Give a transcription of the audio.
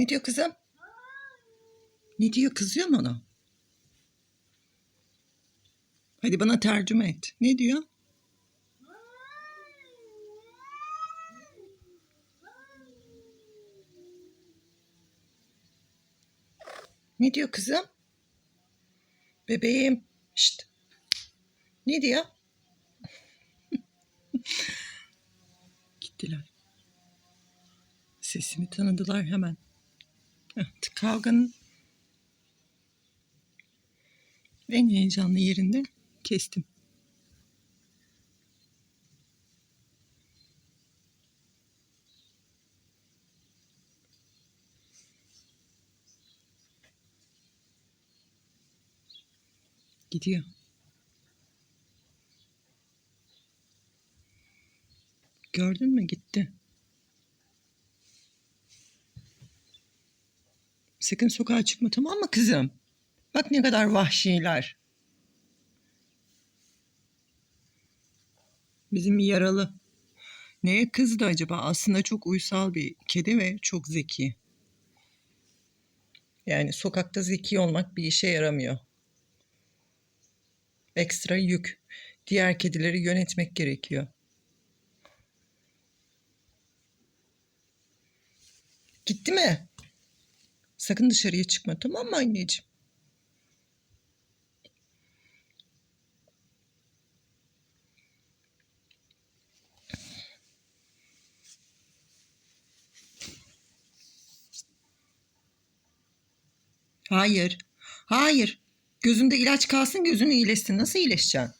Ne diyor kızım? Ne diyor? Kızıyor mu ona? Hadi bana tercüme et. Ne diyor? Ne diyor kızım? Bebeğim. Şşt. Ne diyor? Gittiler. Sesimi tanıdılar hemen. Evet, kavganın en heyecanlı yerinde kestim. Gidiyor. Gördün mü gitti. Sakın sokağa çıkma tamam mı kızım? Bak ne kadar vahşiler. Bizim yaralı. Neye kızdı acaba? Aslında çok uysal bir kedi ve çok zeki. Yani sokakta zeki olmak bir işe yaramıyor. Ekstra yük. Diğer kedileri yönetmek gerekiyor. Gitti mi? Sakın dışarıya çıkma tamam mı anneciğim? Hayır. Hayır. Gözünde ilaç kalsın gözün iyileşsin. Nasıl iyileşeceksin?